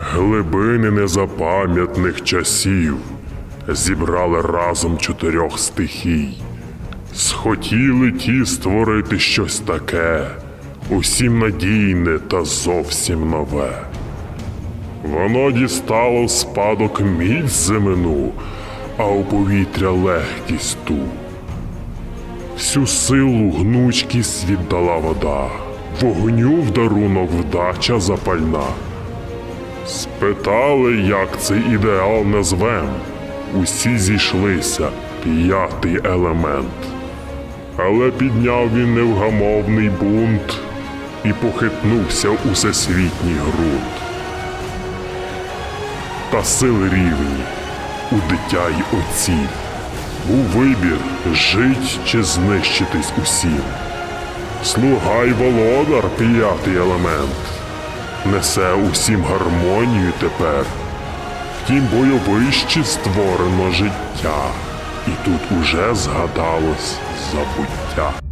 Глибини незапам'ятних часів зібрали разом чотирьох стихій. Схотіли ті створити щось таке, усім надійне та зовсім нове. Воно дістало в спадок міць земну, а у повітря легкість ту. Всю силу гнучкість віддала вода, вогню в дарунок вдача запальна. Спитали, як цей ідеал назвем. Усі зійшлися, п'ятий елемент. Але підняв він невгамовний бунт і похитнувся усесвітній ґрунт. Та сили рівні у дитя й отців. Був вибір жить чи знищитись усім. Слуга й володар п'ятий елемент несе усім гармонію тепер. Втім, бойовище створено життя, і тут уже згадалось забуття.